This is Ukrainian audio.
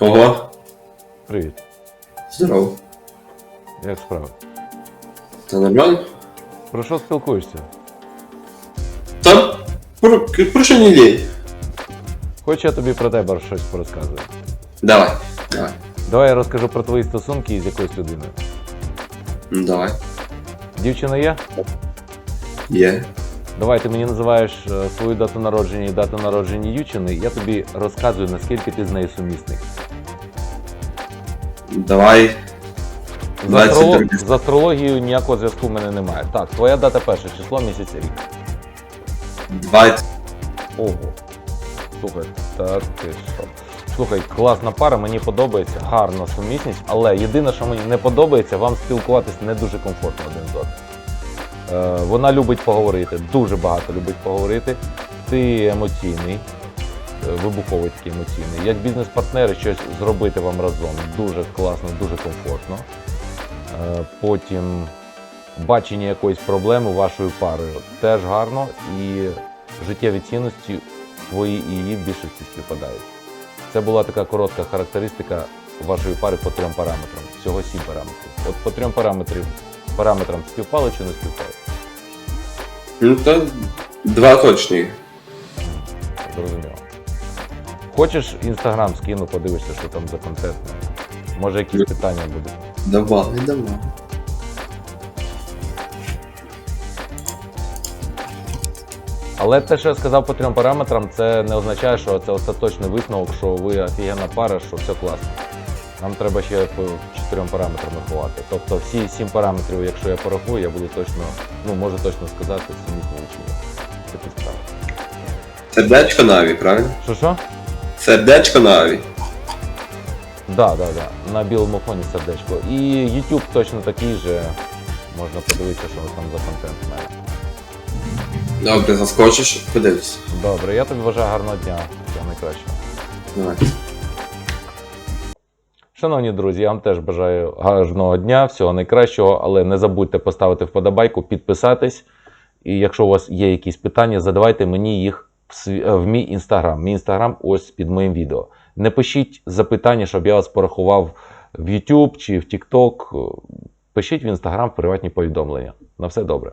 Ого, Привіт. здорово. Як справи? Та нормально? Про що спілкуєшся? Та про, про що не лей? Хоч я тобі про тебе щось порозказую. Давай, давай. Давай я розкажу про твої стосунки з якоюсь людиною. Ну давай. Дівчина є? Є. Давай ти мені називаєш е, свою дату народження і дату народження дівчини, я тобі розказую, наскільки ти з нею сумісний. Давай. З, астроло... 22. з астрологією ніякого зв'язку в мене немає. Так, твоя дата перше число, місяць рік. 20. Ого. Слухай, та ти що? Слухай, класна пара, мені подобається, гарна сумісність, але єдине, що мені не подобається, вам спілкуватись не дуже комфортно один з одним. Е, вона любить поговорити, дуже багато любить поговорити. Ти емоційний, вибуховий такий емоційний. Як бізнес-партнери щось зробити вам разом дуже класно, дуже комфортно. Е, потім бачення якоїсь проблеми вашою парою теж гарно і життєві цінності твої і її в більшості співпадають. Це була така коротка характеристика вашої пари по трьом параметрам. Всього сім параметрів. От по трьом параметрів, параметрам співпали чи не співпали? Ну то два точні. Зрозуміло. Хочеш інстаграм скину, подивишся, що там за контент. Може якісь питання будуть. Давай, давай. Але те, що я сказав по трьом параметрам, це не означає, що це остаточний висновок, що ви офігенна пара, що все класно. Нам треба ще по чотирьом параметрам рахувати. Тобто всі сім параметрів, якщо я порахую, я буду точно, ну можу точно сказати, сумісні чи ні. Такі справи. Сердечко на аві, правильно? Що що? Сердечко на аві. Да, да, да. На білому фоні сердечко. І YouTube точно такий же. Можна подивитися, що там за контент мене. Добре, заскочиш, подивись. Добре, я тобі бажаю гарного дня. Всього найкращого. Давай. Шановні друзі, я вам теж бажаю гарного дня, всього найкращого, але не забудьте поставити вподобайку, підписатись. І якщо у вас є якісь питання, задавайте мені їх е, в мій інстаграм. Мій інстаграм ось під моїм відео. Не пишіть запитання, щоб я вас порахував в YouTube чи в TikTok. Пишіть в інстаграм приватні повідомлення. На все добре.